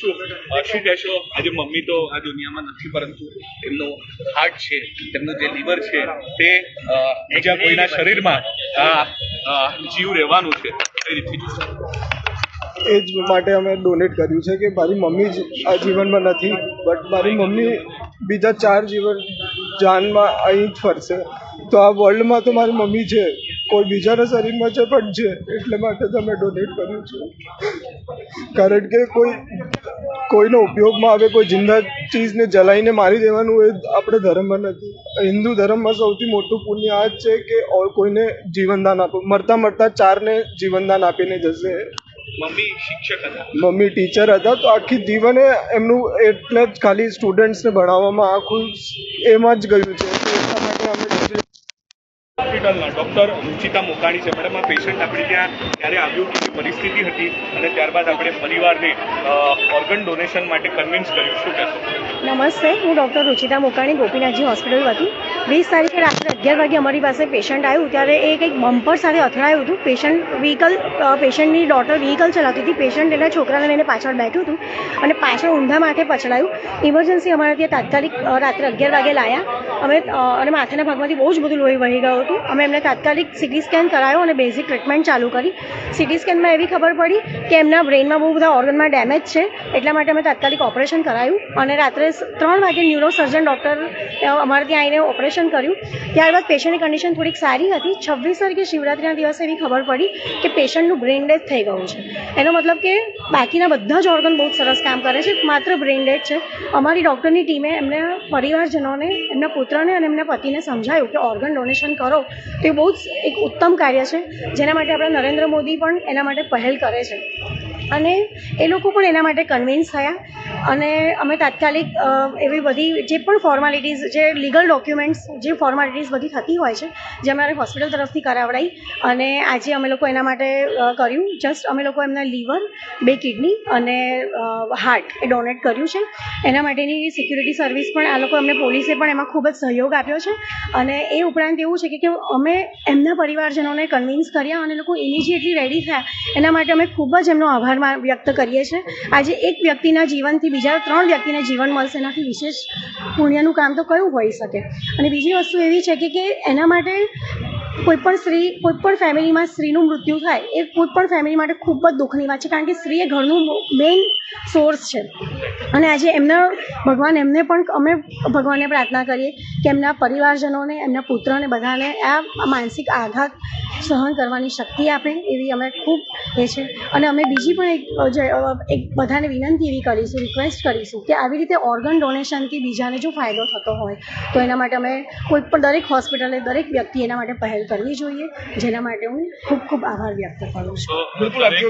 શું? કહેશો? આજે મમ્મી તો આ દુનિયામાં નથી પરંતુ એમનો હાર્ટ છે તેમનું જે લીવર છે તે બીજા કોઈના શરીરમાં જીવ રહેવાનું છે. રીતથી એ જ માટે અમે ડોનેટ કર્યું છે કે મારી મમ્મી જ આ જીવનમાં નથી બટ મારી મમ્મી બીજા ચાર જીવન જાનમાં અહીં જ ફરશે. તો આ વર્લ્ડમાં તો મારી મમ્મી છે કોઈ બીજાના શરીરમાં છે પણ છે. એટલે માટે તમે ડોનેટ કર્યું છે. કારણ કે કોઈ કોઈનો ઉપયોગમાં આવે કોઈ જિંદા ચીજને જલાઈને મારી દેવાનું એ આપણે ધર્મમાં નથી. હિન્દુ ધર્મમાં સૌથી મોટું પુણ્ય આ જ છે કે કોઈને જીવનદાન આપો. મરતા મરતા ચારને જીવનદાન આપીને જશે. મમ્મી શિક્ષક હતા. મમ્મી ટીચર હતા તો આખી જીવને એમનું એટલે જ ખાલી સ્ટુડન્ટ્સને ભણાવવામાં આખું એમાં જ ગયું છે. એટલા માટે અમે હોસ્પિટલના ડૉક્ટર રૂચિતા મોકાણી છે. મેડમ, આ પેશન્ટ આપણે ત્યાં ત્યારે આવ્યું કેવી પરિસ્થિતિ હતી અને ત્યારબાદ આપણે પરિવારને ઓર્ગન ડોનેશન માટે કન્વિન્સ કર્યું. શું કહેશો? નમસ્તે, હું ડૉક્ટર રુચિતા મોકાણી, ગોપીનાથજી હોસ્પિટલ વતી વીસ તારીખે રાત્રે અગિયાર વાગે અમારી પાસે પેશન્ટ આવ્યું, ત્યારે એ કંઈક બમ્પર સાથે અથડાયું હતું. પેશન્ટ વ્હીકલ પેશન્ટની ડોટર વ્હીકલ ચલાવતી હતી. પેશન્ટ એના છોકરાને લઈને પાછળ બેઠું હતું અને પાછળ ઊંધા માથે પછડાયું. ઇમરજન્સી અમારા ત્યાં તાત્કાલિક રાત્રે અગિયાર વાગે લાયા. અમે અને માથાના ભાગમાંથી બહુ જ બધું લોહી વહી ગયું હતું. અમે એમને તાત્કાલિક સિટી સ્કેન કરાયો અને બેઝિક ટ્રીટમેન્ટ ચાલુ કરી. સિટી સ્કેનમાં એવી ખબર પડી કે એમના બ્રેઇનમાં બહુ બધા ઓર્ગનમાં ડેમેજ છે, એટલા માટે અમે તાત્કાલિક ઓપરેશન કરાયું. અને રાત્રે ત્રણ વાગે ન્યુરોસર્જન ડૉક્ટર અમારે ત્યાં આવીને ઓપરેશન કર્યું. ત્યારબાદ પેશન્ટની કન્ડિશન થોડીક સારી હતી. છવ્વીસ તારીખે શિવરાત્રિના દિવસે એવી ખબર પડી કે પેશન્ટનું બ્રેઇન ડેથ થઈ ગયું છે. એનો મતલબ કે બાકીના બધા જ ઓર્ગન બહુ સરસ કામ કરે છે. માત્ર બ્રેઇન ડેથ છે. અમારી ડૉક્ટરની ટીમે એમના પરિવારજનોને, એમના પુત્રને અને એમના પતિને સમજાયું કે ઓર્ગન ડોનેશન કરો. તો એ બહુ જ એક ઉત્તમ કાર્ય છે. જેના માટે આપણા નરેન્દ્ર મોદી પણ એના માટે પહેલ કરે છે. અને એ લોકો પણ એના માટે કન્વિન્સ થયા. અને અમે તાત્કાલિક એવી બધી જે પણ ફોર્માલિટીઝ જે લીગલ ડોક્યુમેન્ટ્સ જે ફોર્માલિટીઝ બધી થતી હોય છે, જે અમારે હોસ્પિટલ તરફથી કરાવડાઈ અને આજે અમે લોકો એના માટે કર્યું. જસ્ટ અમે લોકો એમના લીવર બે કિડની અને હાર્ટ એ ડોનેટ કર્યું છે. એના માટેની સિક્યુરિટી સર્વિસ પણ આ લોકો અમને પોલીસે પણ એમાં ખૂબ જ સહયોગ આપ્યો છે. અને એ ઉપરાંત એવું છે કે અમે એમના પરિવારજનોને કન્વિન્સ કર્યા અને લોકો ઇમિજિએટલી રેડી થયા. એના માટે અમે ખૂબ જ એમનો આભાર વ્યક્ત કરીએ છીએ. આજે એક વ્યક્તિના જીવનથી બીજા ત્રણ વ્યક્તિને જીવન મળશે એનાથી વિશેષ પુણ્યનું કામ તો કયું હોઈ શકે? અને બીજી વસ્તુ એવી છે કે કે એના માટે કોઈ પણ સ્ત્રી, કોઈ પણ ફેમિલીમાં સ્ત્રીનું મૃત્યુ થાય, એ કોઈ પણ ફેમિલી માટે ખૂબ જ દુઃખની વાત છે, કારણ કે સ્ત્રી એ ઘરનું મેઇન સોર્સ છે. અને આજે એમના ભગવાન એમને પણ અમે ભગવાનને પ્રાર્થના કરીએ કે એમના પરિવારજનોને, એમના પુત્રને બધાને આ માનસિક આઘાત સહન કરવાની શક્તિ આપે એવી અમે ખૂબ એ છે. અને અમે બીજી પણ એક એક બધાને વિનંતી એવી કરીશું રિક્વેસ્ટ કરીશું કે આવી રીતે ઓર્ગન ડોનેશનથી બીજાને જો ફાયદો થતો હોય, તો એના માટે અમે કોઈ પણ દરેક હોસ્પિટલે દરેક વ્યક્તિ એના માટે પહેલ કરવી જોઈએ, જેના માટે હું ખૂબ ખૂબ આભાર વ્યક્ત કરું છું.